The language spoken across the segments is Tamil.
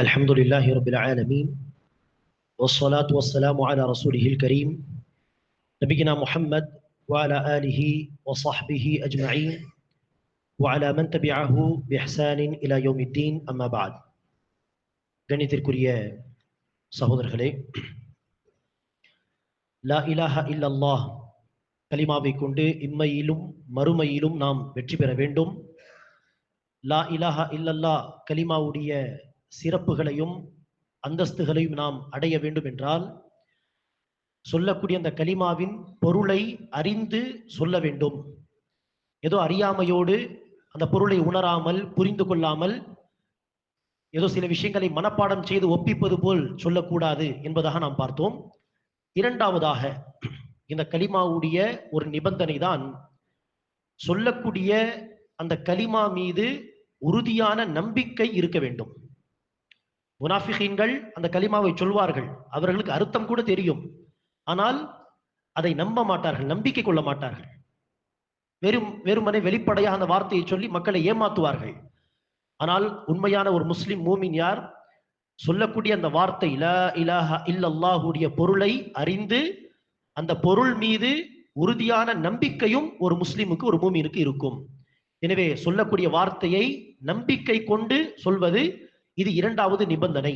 الحمد لله رب العالمين والصلاة والسلام على رسوله الكريم نبينا محمد وعلى آله وصحبه أجمعين وعلى من تبعه بإحسان إلى يوم الدين أما بعد கணித்திற்குரிய சகோதரர்களே லா இலாஹ இல்லல்லாஹ் கலிமாவை கொண்டு இம்மையிலும் மறுமையிலும் நாம் வெற்றி பெற வேண்டும். லா இலாஹா இல்லல்லா கலிமாவுடைய சிறப்புகளையும் அந்தஸ்துகளையும் நாம் அடைய வேண்டும் என்றால் சொல்லக்கூடிய அந்த கலிமாவின் பொருளை அறிந்து சொல்ல வேண்டும். ஏதோ அறியாமையோடு அந்த பொருளை உணராமல் புரிந்து கொள்ளாமல் ஏதோ சில விஷயங்களை மனப்பாடம் செய்து ஒப்பிப்பது போல் சொல்லக்கூடாது என்பதாக நாம் பார்த்தோம். இரண்டாவதாக இந்த கலிமாவுடைய ஒரு நிபந்தனை தான் சொல்லக்கூடிய அந்த கலிமா மீது உறுதியான நம்பிக்கை இருக்க வேண்டும். முனாஃபிகீன்கள் அந்த கலிமாவை சொல்வார்கள். அவர்களுக்கு அர்த்தம் கூட தெரியும். ஆனால் அதை நம்ப மாட்டார்கள் நம்பிக்கை கொள்ள மாட்டார்கள். வெறும் வெறுமனை வெளிப்படையாக அந்த வார்த்தையை சொல்லி மக்களை ஏமாத்துவார்கள். ஆனால் உண்மையான ஒரு முஸ்லிம் மூமின் யார்? சொல்லக்கூடிய அந்த வார்த்தை லா இலாஹ இல்லல்லாஹுடைய பொருளை அறிந்து அந்த பொருள் மீது உறுதியான நம்பிக்கையும் ஒரு முஸ்லிமுக்கு ஒரு மூமினுக்கு இருக்கும் எனவே சொல்லக்கூடிய வார்த்தையை நம்பிக்கை கொண்டு சொல்வது இது இரண்டாவது நிபந்தனை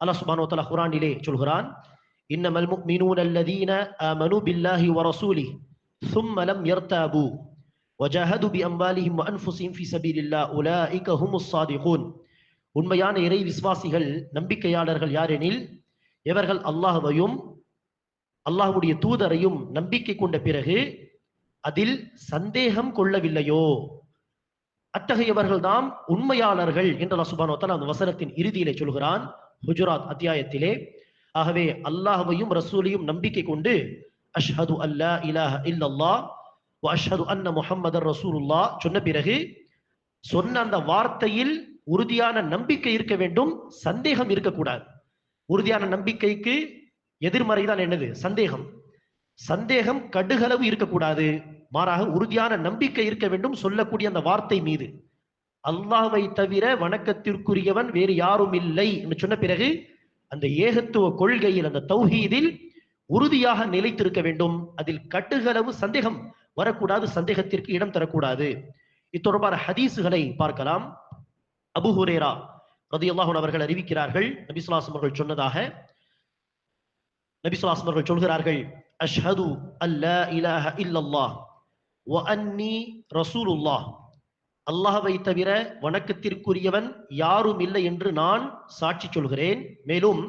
அல்லாஹ் சுப்ஹானஹு வ தஆலா குர்ஆனிலே சொல்கிறான் இன்னமல் முஃமினூன அல்லதீன ஆமனூ பில்லாஹி வ ரசூலிஹி ثم لم يرتابوا وجاهدوا بأموالهم وأنفسهم في سبيل الله أولئك هم الصادقون உண்மையான இறை விசுவாசிகள் நம்பிக்கையாளர்கள் யாரெனில் இவர்கள் அல்லாஹ்வையும் அல்லாஹுடைய தூதரையும் நம்பிக்கை கொண்ட பிறகு அதில் சந்தேகம் கொள்ளவில்லையோ? அத்தகையவர்கள் தான் உண்மையாளர்கள் என்று அல்லாஹ் அந்த வசனத்தின் இறுதியிலே சொல்கிறான் குஜராத் அத்தியாயத்திலே. ஆகவே அல்லாஹவையும் ரசூலையும் நம்பிக்கை கொண்டு அஷ்ஹது அல்லா இலாஹ இல்லல்லா அஷ்ஹது அன்ன முஹம்மதர் ரசூலுல்லா சொன்ன பிறகு சொன்ன அந்த வார்த்தையில் உறுதியான நம்பிக்கை இருக்க வேண்டும் சந்தேகம் இருக்கக்கூடாது. உறுதியான நம்பிக்கைக்கு எதிர்மறை தான் என்னது? சந்தேகம். சந்தேகம் கடுகளவு இருக்கக்கூடாது. மாறாக உறுதியான நம்பிக்கை இருக்க வேண்டும் சொல்லக்கூடிய அந்த வார்த்தை மீது. அல்லாவை தவிர வணக்கத்திற்குரியவன் வேறு யாரும் இல்லை என்று சொன்ன பிறகு அந்த ஏகத்துவ கொள்கையில் அந்த தௌஹீதில் உறுதியாக நிலைத்திருக்க வேண்டும். அதில் கட்டுகளவு சந்தேகம் வரக்கூடாது சந்தேகத்திற்கு இடம் தரக்கூடாது. இத்தொடர்பான ஹதீஸுகளை பார்க்கலாம். அபு ஹுரேரா ரதியல்லாஹு அவர்கள் அறிவிக்கிறார்கள். நபிசுல்லாஸ் அவர்கள் சொன்னதாக. நபிசுல்லாஸ் அவர்கள் சொல்கிறார்கள் அஷ்ஹது அல்ல இலஹ இல்லல்லாஹ் வ அன்னி ரசூலுல்லாஹ். அல்லாஹவை தவிர வணக்கத்திற்குரியவன் யாரும் இல்லை என்று நான் சாட்சி சொல்கிறேன். மேலும்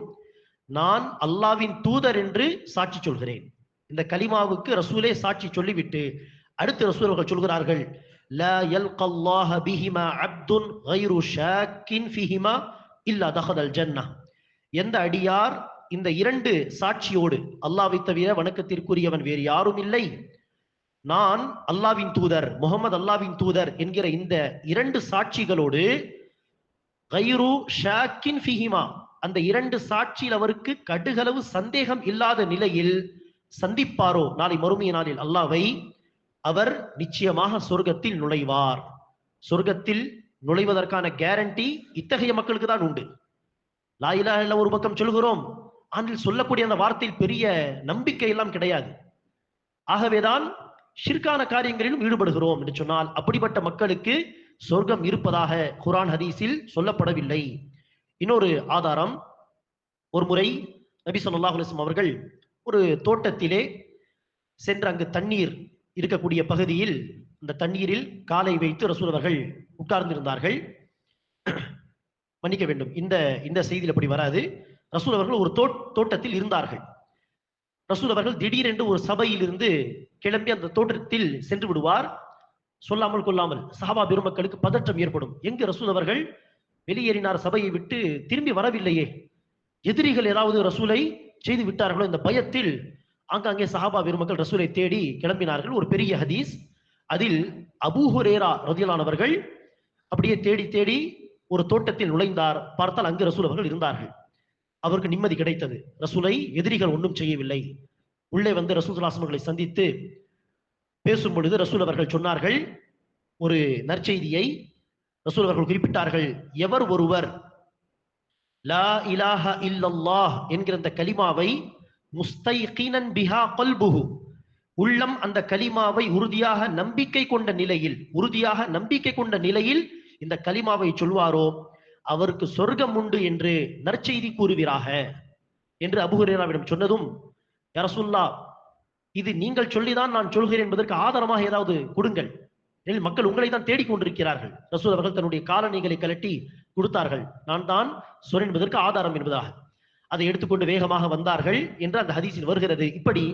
நான் அல்லாவின் தூதர் என்று சாட்சி சொல்கிறேன். இந்த கலிமாவுக்கு ரசூலே சாட்சி சொல்லிவிட்டு அடுத்து ரசூல் அவர்கள் சொல்கிறார்கள் லா யல்கல்லாஹ பிஹிமா அப்துன் கைரு ஷாக்கின் ஃபிஹிமா இல்லா தஹதல் ஜன்னா எந்த அடியார் இந்த இரண்டு சாட்சியோடு அல்லாவை தவிர வணக்கத்திற்குரியவன் வேறு யாரும் இல்லை. நான் அல்லாவின் தூதர் முகமது அல்லாவின் தூதர் என்கிற இந்த இரண்டு சாட்சிகளோடு கயிறு ஷாக்கின் ஃபிஹிமா அந்த இரண்டு சாட்சியில் அவருக்கு கடுகளவு சந்தேகம் இல்லாத நிலையில் சந்திப்பாரோ நாளை மறுமைய நாளில் அல்லாவை அவர் நிச்சயமாக சொர்க்கத்தில் நுழைவார். சொர்க்கத்தில் நுழைவதற்கான கேரண்டி இத்தகைய மக்களுக்கு தான் உண்டு. லாயிலா இல்ல ஒரு பக்கம் சொல்கிறோம் ஆனால் சொல்லக்கூடிய அந்த வார்த்தையில் பெரிய நம்பிக்கை எல்லாம் கிடையாது. ஆகவேதான் ஷிர்கான காரியங்களிலும் ஈடுபடுகிறோம் என்று சொன்னால் அப்படிப்பட்ட மக்களுக்கு சொர்க்கம் இருப்பதாக குரான் ஹதீஸில் சொல்லப்படவில்லை. இன்னொரு ஆதாரம் ஒரு முறை நபி சொல்லாஹ் அவர்கள் ஒரு தோட்டத்திலே சென்று அங்கு தண்ணீர் இருக்கக்கூடிய பகுதியில் அந்த தண்ணீரில் காலை வைத்து ரசூல் அவர்கள் உட்கார்ந்திருந்தார்கள். மன்னிக்க வேண்டும். இந்த இந்த செய்தியில் அப்படி வராது. ரசூல் அவர்கள் ஒரு தோட் தோட்டத்தில் இருந்தார்கள். ரசூல் அவர்கள் திடீரென்று ஒரு சபையிலிருந்து கிளம்பி அந்த தோட்டத்தில் சென்று விடுவார். சொல்லாமல் கொள்ளாமல் சஹாபா பெருமக்களுக்கு பதற்றம் ஏற்படும். எங்கு ரசூல் அவர்கள் வெளியேறினார்? சபையை விட்டு திரும்பி வரவில்லையே. எதிரிகள் ஏதாவது ரசூலை செய்து விட்டார்களோ? இந்த பயத்தில் ஆங்காங்கே சஹாபா பெருமக்கள் ரசூலை தேடி கிளம்பினார்கள். ஒரு பெரிய ஹதீஸ். அதில் அபூஹுரேரா ரதியலானவர்கள் அப்படியே தேடி தேடி ஒரு தோட்டத்தில் நுழைந்தார். பார்த்தால் அங்கு ரசூல் அவர்கள் இருந்தார்கள். அவருக்கு நிம்மதி கிடைத்தது. ரசூலை எதிரிகள் ஒன்றும் செய்யவில்லை. உள்ளே வந்து ரசூல் அவர்களை சந்தித்து பேசும் பொழுது ரசூல் அவர்கள் சொன்னார்கள் ஒரு நற்செய்தியை ரசூல் அவர்கள் குறிப்பிட்டார்கள். எவர் ஒருவர் லா இலாஹ இல்லல்லாஹ் என்கிற அந்த கலிமாவை முஸ்தைகீனன் பிஹா கல்புஹு. உள்ளம் அந்த கலிமாவை உறுதியாக நம்பிக்கை கொண்ட நிலையில் உறுதியாக நம்பிக்கை கொண்ட நிலையில் இந்த கலிமாவை சொல்வாரோ? அவருக்கு சொர்க்கம் உண்டு என்று நற்செய்தி கூறுவீராக. என்று அபுஹுரேராவிடம் சொன்னதும் யரசுல்லா இது நீங்கள் சொல்லிதான் நான் சொல்கிறேன் என்பதற்கு ஆதாரமாக ஏதாவது கொடுங்கள். எனில் மக்கள் உங்களை தான் தேடிக்கொண்டிருக்கிறார்கள் ரசூல் அவர்கள் தன்னுடைய காலணிகளை கலட்டி கொடுத்தார்கள். நான் தான் சொல் என்பதற்கு ஆதாரம் என்பதாக. அதை எடுத்துக்கொண்டு வேகமாக வந்தார்கள் என்று அந்த ஹதீஸில் வருகிறது. இப்படி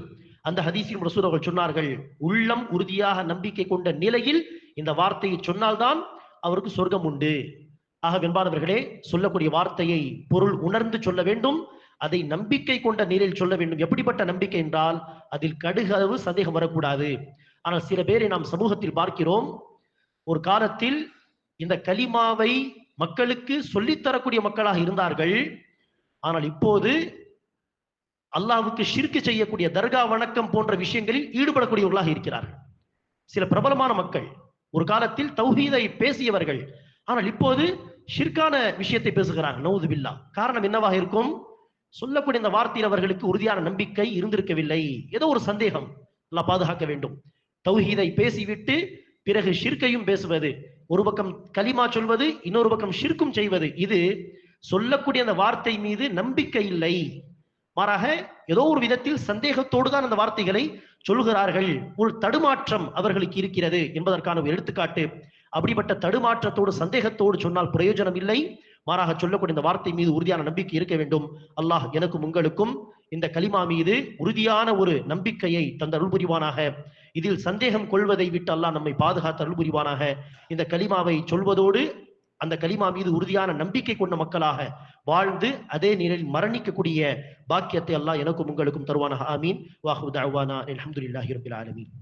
அந்த ஹதீஸில் ரசூல் அவர்கள் சொன்னார்கள் உள்ளம் உறுதியாக நம்பிக்கை கொண்ட நிலையில் இந்த வார்த்தையை சொன்னால்தான் அவருக்கு சொர்க்கம் உண்டு. ஆக வெண்பானவர்களே சொல்லக்கூடிய வார்த்தையை பொருள் உணர்ந்து சொல்ல வேண்டும் அதை நம்பிக்கை கொண்ட நிலையில் சொல்ல வேண்டும். எப்படிப்பட்ட நம்பிக்கை என்றால் அதில் கடுகளவு சந்தேகம் வரக்கூடாது. ஆனால் சில பேரை நாம் சமூகத்தில் பார்க்கிறோம் ஒரு காலத்தில் இந்த கலிமாவை மக்களுக்கு சொல்லித்தரக்கூடிய மக்களாக இருந்தார்கள். ஆனால் இப்போது அல்லாஹுக்கு ஷிர்க்கு செய்யக்கூடிய தர்கா வணக்கம் போன்ற விஷயங்களில் ஈடுபடக்கூடியவர்களாக இருக்கிறார்கள். சில பிரபலமான மக்கள் ஒரு காலத்தில் தௌஹீதை பேசியவர்கள் ஆனால் இப்போது ஷிர்கான விஷயத்தை பேசுகிறார்கள். நவுது பில்லா. காரணம் என்னவாக இருக்கும்? சொல்லக்கூடிய இந்த வார்த்தையில் அவர்களுக்கு உறுதியான நம்பிக்கை இருந்திருக்கவில்லை. ஏதோ ஒரு சந்தேகம் நல்லா பாதுகாக்க வேண்டும். தௌஹீதை பேசிவிட்டு பிறகு ஷிர்கையும் பேசுவது ஒரு பக்கம் கலிமா சொல்வது இன்னொரு பக்கம் ஷிர்க்கும் செய்வது இது சொல்லக்கூடிய அந்த வார்த்தை மீது நம்பிக்கை இல்லை. மாறாக ஏதோ ஒரு விதத்தில் சந்தேகத்தோடு தான் அந்த வார்த்தைகளை சொல்கிறார்கள் ஒரு தடுமாற்றம் அவர்களுக்கு இருக்கிறது என்பதற்கான ஒரு எடுத்துக்காட்டு. அப்படிப்பட்ட தடுமாற்றத்தோடு சந்தேகத்தோடு சொன்னால் பிரயோஜனம் இல்லை. மாறாக சொல்லக்கூடிய இந்த வார்த்தை மீது உறுதியான நம்பிக்கை இருக்க வேண்டும். அல்லாஹ் எனக்கும் உங்களுக்கும் இந்த கலிமா மீது உறுதியான ஒரு நம்பிக்கையை தந்த அருள் புரிவானாக. இதில் சந்தேகம் கொள்வதை விட்டு அல்லாஹ் நம்மை பாதுகாத்த அருள் புரிவானாக. இந்த கலிமாவை சொல்வதோடு அந்த கலிமா மீது உறுதியான நம்பிக்கை கொண்ட மக்களாக வாழ்ந்து அதே நிலையில் மரணிக்கக்கூடிய பாக்கியத்தை அல்லாஹ் எனக்கும் உங்களுக்கும் தருவான ஆமீன். வாஹு தஅவானா. அல்ஹம்துலில்லாஹி ஆலமீன்.